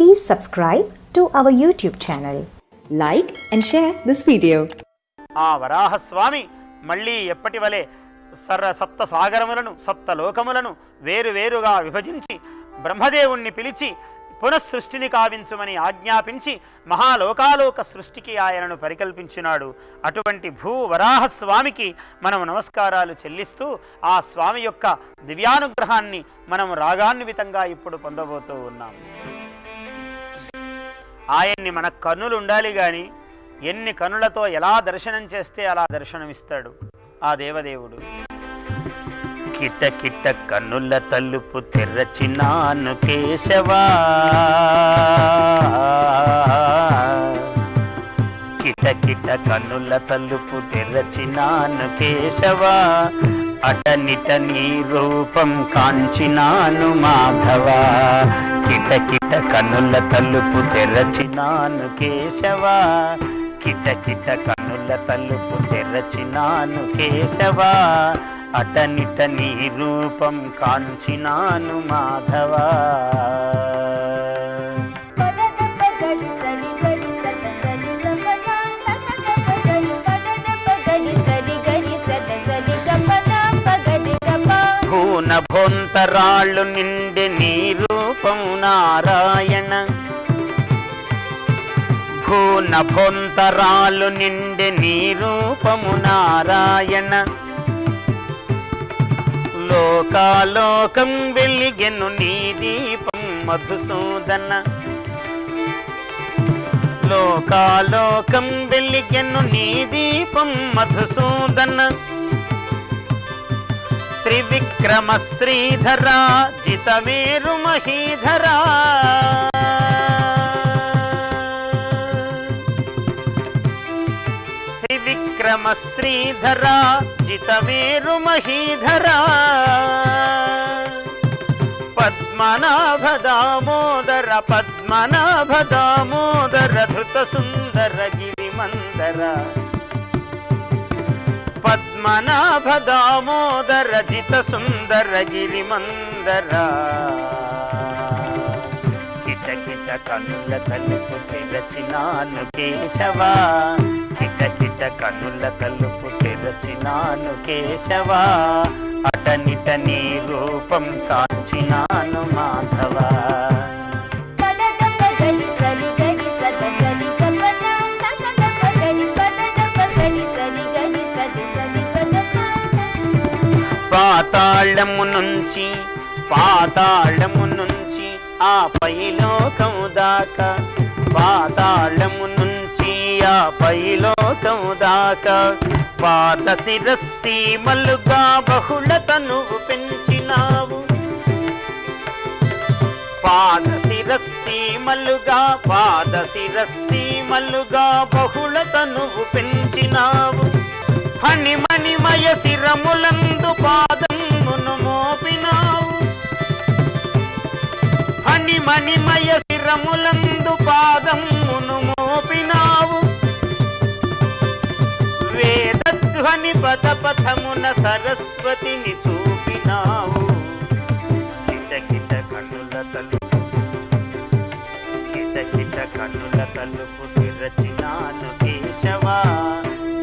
Please subscribe to our YouTube channel. Like and share this video. ఆ వరాహస్వామి మళ్ళీ ఎప్పటి వలె సర్ర సప్త సాగరములను సప్త లోకములను వేరు వేరుగా విభజించి బ్రహ్మదేవుణ్ణి పిలిచి పునఃసృష్టిని కావించుమని ఆజ్ఞాపించి మహాలోకాలోక సృష్టికి ఆయనను పరికల్పించినాడు అటువంటి భూ వరాహస్వామికి మనం నమస్కారాలు చెల్లిస్తూ ఆ స్వామి యొక్క దివ్యానుగ్రహాన్ని మనం రాగాన్వితంగా ఇప్పుడు పొందబోతూ ఉన్నాం ఆయన్ని మన కన్నులు ఉండాలి కానీ ఎన్ని కనులతో ఎలా దర్శనం చేస్తే అలా దర్శనమిస్తాడు ఆ దేవదేవుడు. కిట కిట కన్నుల తలుపు తెరచినాను కేశవా. కిట కిట కన్నుల తలుపు తెరచినాను కేశవా. అటనిట నీ రూపం కాంచినాను మాధవ. కిటకిట కనుల తలుపు తెరచినాను కేశవ. కిటకిట కనుల తలుపు తెరచినాను కేశవ. అటనిట నీ రూపం కాంచినాను మాధవ. భూన నిండి నీ రూపం నారాయణ. భూన భోంతరాలు నిండి నీ రూపము నారాయణ. లోకాలోకం వెలిగెను నీ దీపం మధుసూదన. లోకాలోకం వెలిగెను నీ దీపం మధుసూదన. విక్రమ శ్రీధరా జితమేరు మహీధరా. త్రివిక్రమ శ్రీధరా జితమేరు మహీధరా. పద్మనాభ దామోదర పద్మనాభ దామోదర ధృత సుందర గిరి మందరా పద్మనాభ దామోదర జిత సుందర గిరిమందర కిట కిట కనుల తలుపు తెరచినాను కేశవా కిట కిట కనుల తలుపు తెరచినాను కేశవా అటనిట నీ రూపం కాంచినాను మా పాతాళము నుంచి పాతాళము నుంచి ఆ పైలోకం దాకా. పాతాళము నుంచి ఆ పైలోకం దాకా. పాద శిరస్సీమలుగా బహుళత నువ్వు పెంచినావు. పాద శిరస్సీమలుగా పాద శిరస్సీమలుగా బహుళత పెంచినావు. హణిమణిమయ శిరములను హణిమణిమయ పాదమును మోపినావు. వేదధ్వని పదపథమున సరస్వతిని చూపినావు. కిట కిట కన్నుల తలుపు కిట కిట కన్నుల తలుపు తెరచినాను కేశవా.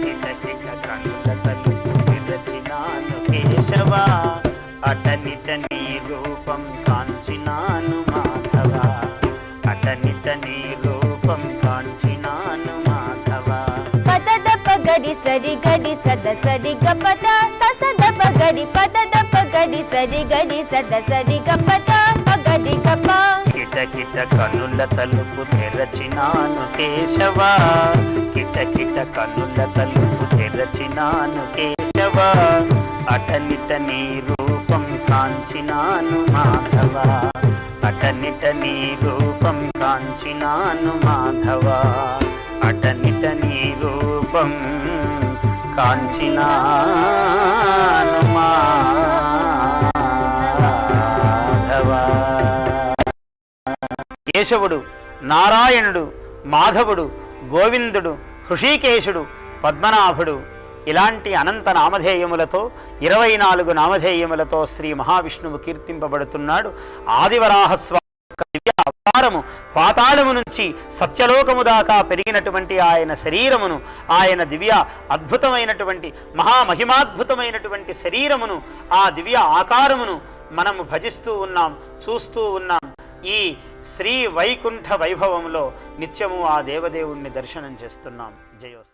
కిట కిట కన్నుల తలుపు తిరచినాను కేశవా. అటనిట నీ రూపం కాంచినాను మా నీ రూపం కాంచినాను మాధవా. పదద పగడి సరి గడి సద సరి గపద ససద పగడి పదద పగడి సరి గడి సద సరి గపద పగడి గప. కిట కిట కన్నుల తలుపు తెరచినాను కేశవా. కిట కిట కన్నుల తలుపు తెరచినాను కేశవా. అటనిట నీ రూపం కాంచినాను మాధవా. అటనిట నీ రూపం కాంచినాను మాధవ. అటనిట నీ రూపం కాంచినాను కేశవుడు నారాయణుడు మాధవుడు గోవిందుడు హృషికేశుడు పద్మనాభుడు ఇలాంటి అనంత నామధేయములతో ఇరవై నాలుగు నామధేయములతో శ్రీ మహావిష్ణువు కీర్తింపబడుతున్నాడు. ఆదివరాహస్వామి దివ్య ఆకారము పాతాళము నుంచి సత్యలోకము దాకా పెరిగినటువంటి ఆయన శరీరమును ఆయన దివ్య అద్భుతమైనటువంటి మహామహిమాద్భుతమైనటువంటి శరీరమును ఆ దివ్య ఆకారమును మనము భజిస్తూ ఉన్నాం చూస్తూ ఉన్నాం. ఈ శ్రీ వైకుంఠ వైభవంలో నిత్యము ఆ దేవదేవుణ్ణి దర్శనం చేస్తున్నాం. జయోస్